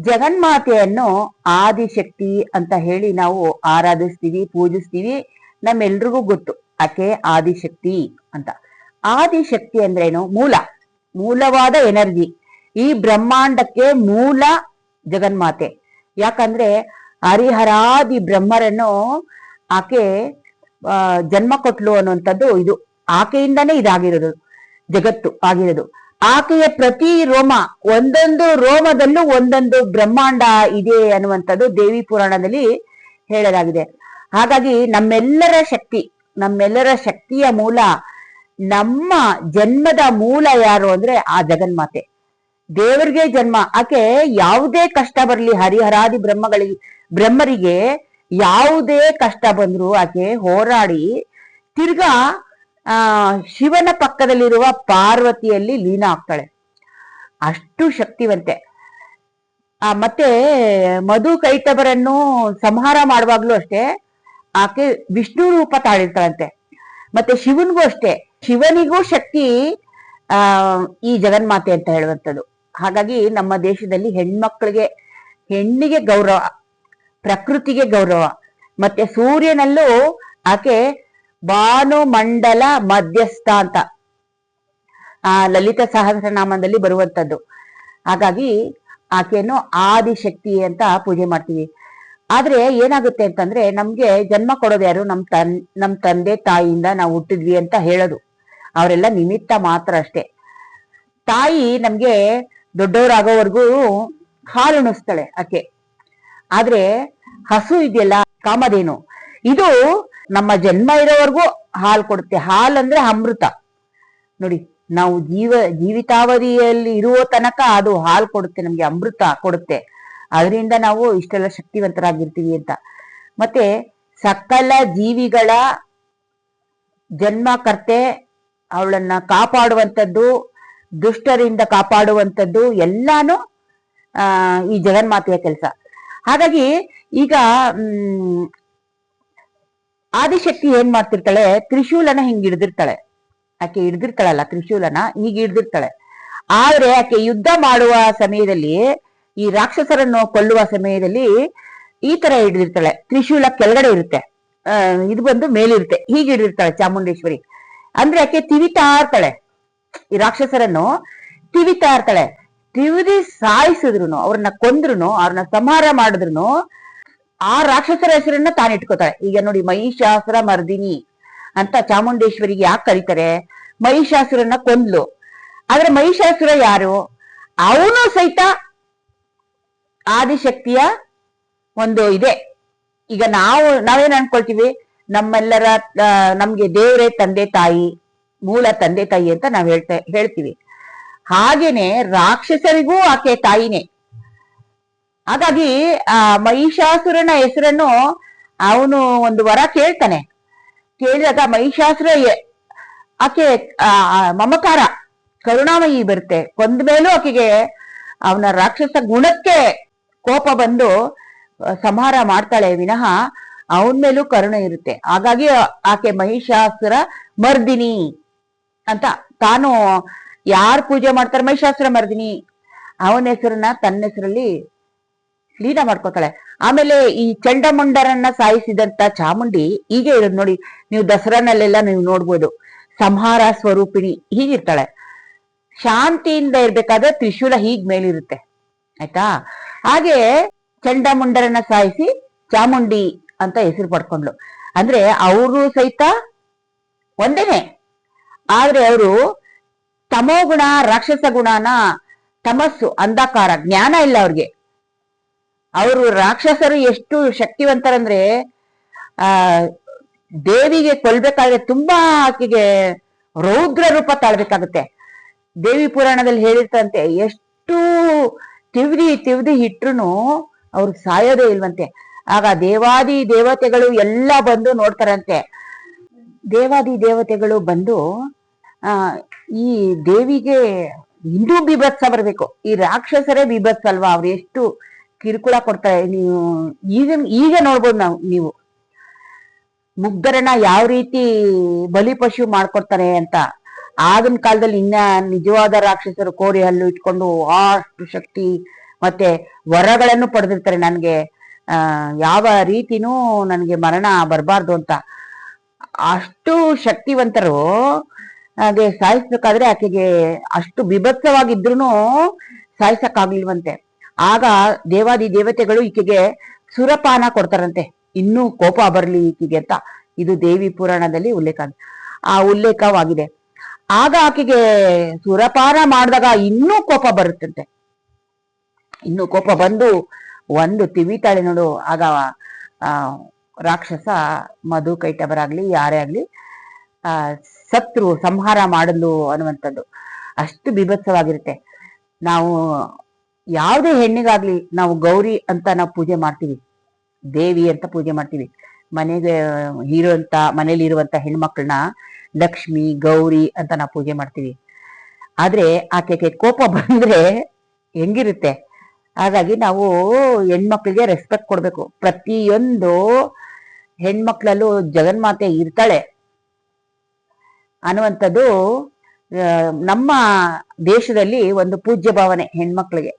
ಜಗನ್ಮಾತೆಯನ್ನು ಆದಿಶಕ್ತಿ ಅಂತ ಹೇಳಿ ನಾವು ಆರಾಧಿಸ್ತೀವಿ, ಪೂಜಿಸ್ತೀವಿ. ನಮ್ಮೆಲ್ರಿಗೂ ಗೊತ್ತು. ಆಕೆ ಆದಿಶಕ್ತಿ ಅಂತ. ಆದಿಶಕ್ತಿ ಅಂದ್ರೇನು? ಮೂಲ. ಮೂಲವಾದ ಎನರ್ಜಿ. ಈ ಬ್ರಹ್ಮಾಂಡಕ್ಕೆ ಮೂಲ ಜಗನ್ಮಾತೆ. ಯಾಕಂದ್ರೆ ಹರಿಹರಾದಿ ಬ್ರಹ್ಮರನ್ನು ಆಕೆ ಜನ್ಮ ಕೊಟ್ಲು ಅನ್ನುವಂಥದ್ದು ಇದು. ಆಕೆಯಿಂದಾನೇ ಇದಾಗಿರೋದು. ಜಗತ್ತು ಆಗಿರೋದು. ಆಕೆಯ ಪ್ರತಿ ರೋಮ ಒಂದೊಂದು ರೋಮದಲ್ಲೂ ಒಂದೊಂದು ಬ್ರಹ್ಮಾಂಡ ಇದೆ ಅನ್ನುವಂಥದ್ದು ದೇವಿ ಪುರಾಣದಲ್ಲಿ ಹೇಳಲಾಗಿದೆ. ಹಾಗಾಗಿ ನಮ್ಮೆಲ್ಲರ ಶಕ್ತಿ, ನಮ್ಮೆಲ್ಲರ ಶಕ್ತಿಯ ಮೂಲ, ನಮ್ಮ ಜನ್ಮದ ಮೂಲ ಯಾರು ಅಂದ್ರೆ ಆ ಜಗನ್ಮಾತೆ. ದೇವರಿಗೆ ಜನ್ಮ, ಆಕೆ ಯಾವುದೇ ಕಷ್ಟ ಬರಲಿ, ಹರಿಹರಾದಿ ಬ್ರಹ್ಮಗಳಿಗೆ, ಬ್ರಹ್ಮರಿಗೆ ಯಾವುದೇ ಕಷ್ಟ ಬಂದ್ರು ಆಕೆ ಹೋರಾಡಿ ತಿರ್ಗಾ ಆ, ಶಿವನ ಪಕ್ಕದಲ್ಲಿರುವ ಪಾರ್ವತಿಯಲ್ಲಿ ಲೀನ ಆಗ್ತಾಳೆ. ಅಷ್ಟು ಶಕ್ತಿವಂತೆ. ಆ, ಮತ್ತೆ ಮಧು ಕೈಟಬರನ್ನು ಸಂಹಾರ ಮಾಡುವಾಗ್ಲೂ ಅಷ್ಟೇ ಆಕೆ ವಿಷ್ಣು ರೂಪ ತಾಳಿರ್ತಾಳಂತೆ. ಮತ್ತೆ ಶಿವನಿಗೂ ಅಷ್ಟೇ. ಶಿವನಿಗೂ ಶಕ್ತಿ, ಆ, ಈ ಜಗನ್ಮಾತೆ ಅಂತ ಹೇಳುವಂಥದ್ದು. ಹಾಗಾಗಿ ನಮ್ಮ ದೇಶದಲ್ಲಿ ಹೆಣ್ಮಕ್ಳಿಗೆ, ಹೆಣ್ಣಿಗೆ ಗೌರವ, ಪ್ರಕೃತಿಗೆ ಗೌರವ. ಮತ್ತೆ ಸೂರ್ಯನಲ್ಲೂ ಆಕೆ ಭಾನುಮಂಡಲ ಮಧ್ಯಸ್ಥ ಅಂತ. ಆ ಲಲಿತ ಸಹಸ್ರನಾಮದಲ್ಲಿ ಬರುವಂತದ್ದು. ಹಾಗಾಗಿ ಆಕೆಯನ್ನು ಆದಿಶಕ್ತಿ ಅಂತ ಪೂಜೆ ಮಾಡ್ತೀವಿ. ಆದ್ರೆ ಏನಾಗುತ್ತೆ ಅಂತಂದ್ರೆ ನಮ್ಗೆ ಜನ್ಮ ಕೊಡೋದು ಯಾರು? ನಮ್ ತನ್, ನಮ್ ತಂದೆ ತಾಯಿಯಿಂದ ನಾವು ಹುಟ್ಟಿದ್ವಿ ಅಂತ ಹೇಳೋದು. ಅವರೆಲ್ಲ ನಿಮಿತ್ತ ಮಾತ್ರ ಅಷ್ಟೇ. ತಾಯಿ ನಮ್ಗೆ ದೊಡ್ಡವರಾಗೋವರೆಗೂ ಹಾಲು ಉಣಿಸ್ತಾಳೆ ಆಕೆ. ಆದ್ರೆ ಹಸು ಇದೆಯಲ್ಲ, ಕಾಮಧೇನು. ಇದು ನಮ್ಮ ಜನ್ಮ ಇರೋವರೆಗೂ ಹಾಲು ಕೊಡುತ್ತೆ. ಹಾಲು ಅಂದ್ರೆ ಅಮೃತ. ನೋಡಿ, ನಾವು ಜೀವ, ಜೀವಿತಾವಧಿಯಲ್ಲಿ ಇರುವ ತನಕ ಅದು ಹಾಲು ಕೊಡುತ್ತೆ, ನಮ್ಗೆ ಅಮೃತ ಕೊಡುತ್ತೆ. ಅದರಿಂದ ನಾವು ಇಷ್ಟೆಲ್ಲ ಶಕ್ತಿವಂತರಾಗಿರ್ತೀವಿ ಅಂತ. ಮತ್ತೆ ಸಕಲ ಜೀವಿಗಳ ಜನ್ಮಕರ್ತೆ ಅವಳನ್ನ ಕಾಪಾಡುವಂಥದ್ದು, ದುಷ್ಟರಿಂದ ಕಾಪಾಡುವಂಥದ್ದು ಎಲ್ಲಾನು ಈ ಜಗನ್ಮಾತೆಯ ಕೆಲಸ. ಹಾಗಾಗಿ ಈಗ ಆದಿಶಕ್ತಿ ಏನ್ ಮಾಡ್ತಿರ್ತಾಳೆ? ತ್ರಿಶೂಲನ ಹಿಂಗ್ ಹಿಡ್ದಿರ್ತಾಳೆ. ಆಕೆ ಹಿಡ್ದಿರ್ತಾಳಲ್ಲ ತ್ರಿಶೂಲನ ಹೀಗೆ ಹಿಡ್ದಿರ್ತಾಳೆ. ಆದ್ರೆ ಆಕೆ ಯುದ್ಧ ಮಾಡುವ ಸಮಯದಲ್ಲಿ ಈ ರಾಕ್ಷಸರನ್ನು ಕೊಲ್ಲುವ ಸಮಯದಲ್ಲಿ ಈ ತರ ಹಿಡಿದಿರ್ತಾಳೆ. ತ್ರಿಶೂಲ ಕೆಳಗಡೆ ಇರುತ್ತೆ. ಆ, ಇದು ಬಂದು ಮೇಲಿರುತ್ತೆ. ಹೀಗೆ ಹಿಡಿದಿರ್ತಾಳೆ ಚಾಮುಂಡೇಶ್ವರಿ. ಅಂದ್ರೆ ಆಕೆ ತಿವಿತಾ ಇರ್ತಾಳೆ. ಈ ರಾಕ್ಷಸರನ್ನು ತಿವಿತಾ ಇರ್ತಾಳೆ. ತಿವಿದಿ ಸಾಯಿಸಿದ್ರು ಅವ್ರನ್ನ ಕೊಂದ್ರು ಅವ್ರನ್ನ ಸಂಹಾರ ಮಾಡಿದ್ರು ಆ ರಾಕ್ಷಸರ ಹೆಸರನ್ನ ತಾನು ಇಟ್ಕೋತಾಳೆ ಈಗ ನೋಡಿ ಮಹಿಷಾಸುರ ಮರ್ದಿನಿ ಅಂತ ಚಾಮುಂಡೇಶ್ವರಿಗೆ ಯಾಕೆ ಕರೀತಾರೆ? ಮಹಿಷಾಸುರನ್ನ ಕೊಂದ್ಲು. ಆದ್ರೆ ಮಹಿಷಾಸುರ ಯಾರು? ಅವನು ಸಹಿತ ಆದಿಶಕ್ತಿಯ ಒಂದು ಇದೆ. ಈಗ ನಾವು, ನಾವೇನ್ ಅನ್ಕೊಳ್ತೀವಿ? ನಮ್ಮೆಲ್ಲರ ನಮ್ಗೆ ದೇವರೇ ತಂದೆ ತಾಯಿ, ಮೂಲ ತಂದೆ ತಾಯಿ ಅಂತ ನಾವ್ ಹೇಳ್ತಾ, ಹೇಳ್ತೀವಿ. ಹಾಗೇನೆ ರಾಕ್ಷಸರಿಗೂ ಆಕೆ ತಾಯಿನೇ. ಹಾಗಾಗಿ, ಆ, ಮಹಿಷಾಸುರನ ಹೆಸರನ್ನು ಅವನು ಒಂದು ವರ ಕೇಳ್ತಾನೆ. ಕೇಳಿದಾಗ ಮಹಿಷಾಸುರ ಆಕೆ ಮಮಕಾರ, ಕರುಣಾಮಯಿ ಬರುತ್ತೆ. ಕೊಂದ ಮೇಲೂ ಆಕೆಗೆ ಅವನ ರಾಕ್ಷಸ ಗುಣಕ್ಕೆ ಕೋಪ ಬಂದು ಸಂಹಾರ ಮಾಡ್ತಾಳೆ. ವಿನಃ ಅವನ ಮೇಲೂ ಕರುಣೆ ಇರುತ್ತೆ. ಹಾಗಾಗಿ ಆಕೆ ಮಹಿಷಾಸುರ ಮರ್ದಿನಿ ಅಂತ. ತಾನು ಯಾರು ಪೂಜೆ ಮಾಡ್ತಾರೆ ಮಹಿಷಾಸುರ ಮರ್ದಿನಿ? ಅವನ ಹೆಸರನ್ನ ತನ್ನ ಹೆಸರಲ್ಲಿ ಲೀನ ಮಾಡ್ಕೋತಾಳೆ. ಆಮೇಲೆ ಈ ಚಂಡಮುಂಡರನ್ನ ಸಾಯಿಸಿದಂತ ಚಾಮುಂಡಿ ಹೀಗೆ ಇರೋದು ನೋಡಿ, ನೀವು ದಸರಾನಲ್ಲೆಲ್ಲ ನೀವು ನೋಡ್ಬೋದು. ಸಂಹಾರ ಸ್ವರೂಪಿಣಿ ಹೀಗಿರ್ತಾಳೆ. ಶಾಂತಿಯಿಂದ ಇರ್ಬೇಕಾದ್ರೆ ತ್ರಿಶೂಲ ಹೀಗ್ ಮೇಲಿರುತ್ತೆ. ಆಯ್ತಾ? ಹಾಗೆ ಚಂಡಮುಂಡರನ್ನ ಸಾಯಿಸಿ ಚಾಮುಂಡಿ ಅಂತ ಹೆಸರು ಪಡ್ಕೊಂಡ್ಲು ಅಂದ್ರೆ ಅವರು ಸಹಿತ ಒಂದೇನೆ. ಆದ್ರೆ ಅವರು ತಮೋಗುಣ ರಾಕ್ಷಸ ಗುಣನ ತಮಸ್ಸು, ಅಂಧಕಾರ, ಜ್ಞಾನ ಇಲ್ಲ ಅವ್ರಿಗೆ. ಅವರು ರಾಕ್ಷಸರು ಎಷ್ಟು ಶಕ್ತಿವಂತರಂದ್ರೆ, ಆ, ದೇವಿಗೆ ಕೊಲ್ಬೇಕಾದ್ರೆ ತುಂಬಾ ಆಕೆಗೆ ರೌದ್ರ ರೂಪ ತಾಳ್ಬೇಕಾಗುತ್ತೆ. ದೇವಿ ಪುರಾಣದಲ್ಲಿ ಹೇಳಿರ್ತಂತೆ, ಎಷ್ಟು ತಿವ್ದಿ ತಿವ್ದಿ ಇಟ್ರು ಅವ್ರು ಸಾಯೋದೇ ಇಲ್ವಂತೆ. ಆಗ ದೇವಾದಿ ದೇವತೆಗಳು ಎಲ್ಲ ಬಂದು ನೋಡ್ತಾರಂತೆ. ದೇವಾದಿ ದೇವತೆಗಳು ಬಂದು, ಆ, ಈ ದೇವಿಗೆ ಇನ್ನೂ ಬಿಭತ್ಸ ಬರ್ಬೇಕು. ಈ ರಾಕ್ಷಸರೇ ಬಿಭತ್ಸ ಅಲ್ವಾ ಅವ್ರು ಎಷ್ಟು ಕಿರುಕುಳ ಕೊಡ್ತಾರೆ. ನೀವು ಈಗ ಈಗ ನೋಡ್ಬೋದು ನಾವು, ನೀವು. ಮುಗ್ಧರನ್ನ ಯಾವ ರೀತಿ ಬಲಿಪಶು ಮಾಡ್ಕೊಡ್ತಾರೆ ಅಂತ. ಆಗಿನ ಕಾಲದಲ್ಲಿ ಇನ್ನ ನಿಜವಾದ ರಾಕ್ಷಸರು ಕೋರಿ ಹಲ್ಲು ಇಟ್ಕೊಂಡು ಅಷ್ಟು ಶಕ್ತಿ ಮತ್ತೆ ವರಗಳನ್ನು ಪಡೆದಿರ್ತಾರೆ ನನಗೆ. ಯಾವ ರೀತಿನೂ ನನಗೆ ಮರಣ ಬರಬಾರ್ದು ಅಂತ. ಅಷ್ಟು ಶಕ್ತಿವಂತರು, ಹಾಗೆ ಸಾಯಿಸ್ಬೇಕಾದ್ರೆ ಆಕೆಗೆ ಅಷ್ಟು ಬಿಭತ್ಸವಾಗಿದ್ರು ಸಾಯಿಸಕ್ಕಾಗ್ಲಿಲ್ವಂತೆ. ಆಗ ದೇವಾದಿ ದೇವತೆಗಳು ಈಕೆಗೆ ಸುರಪಾನ ಕೊಡ್ತಾರಂತೆ. ಇನ್ನೂ ಕೋಪ ಬರಲಿ ಈಕೆಗೆ ಅಂತ. ಇದು ದೇವಿ ಪುರಾಣದಲ್ಲಿ ಉಲ್ಲೇಖ ಆ ಉಲ್ಲೇಖವಾಗಿದೆ. ಆಗ ಆಕೆಗೆ ಸುರಪಾನ ಮಾಡಿದಾಗ ಇನ್ನೂ ಕೋಪ ಬರುತ್ತಂತೆ. ಇನ್ನು ಕೋಪ ಬಂದು ಒಂದು ತಿವಿತಾಳೆ ನೋಡು. ಆಗ, ಆ, ರಾಕ್ಷಸ ಮಧು ಕೈಟಬರಾಗ್ಲಿ ಯಾರೇ ಆಗ್ಲಿ, ಆ ಸತ್ರು ಸಂಹಾರ ಮಾಡಲು ಅನ್ನುವಂಥದ್ದು. ಅಷ್ಟು ಬಿಭತ್ಸವಾಗಿರುತ್ತೆ. ನಾವು ಯಾವುದೇ ಹೆಣ್ಣಿಗಾಗ್ಲಿ ನಾವು ಗೌರಿ ಅಂತ ನಾವು ಪೂಜೆ ಮಾಡ್ತೀವಿ. ದೇವಿ ಅಂತ ಪೂಜೆ ಮಾಡ್ತೀವಿ. ಮನೆಗೆ ಇರುವಂತ ಮನೇಲಿ ಇರುವಂತ ಹೆಣ್ಮಕ್ಳನ್ನ ಲಕ್ಷ್ಮಿ, ಗೌರಿ ಅಂತ ನಾವು ಪೂಜೆ ಮಾಡ್ತೀವಿ. ಆದ್ರೆ ಆಕೆಗೆ ಕೋಪ ಬಂದ್ರೆ ಹೆಂಗಿರುತ್ತೆ? ಹಾಗಾಗಿ ನಾವು ಹೆಣ್ಮಕ್ಳಿಗೆ ರೆಸ್ಪೆಕ್ಟ್ ಕೊಡ್ಬೇಕು. ಪ್ರತಿಯೊಂದು ಹೆಣ್ಮಕ್ಳಲ್ಲೂ ಜಗನ್ಮಾತೆ ಇರ್ತಾಳೆ ಅನ್ನುವಂಥದ್ದು ನಮ್ಮ ದೇಶದಲ್ಲಿ ಒಂದು ಪೂಜ್ಯ ಭಾವನೆ ಹೆಣ್ಮಕ್ಳಿಗೆ.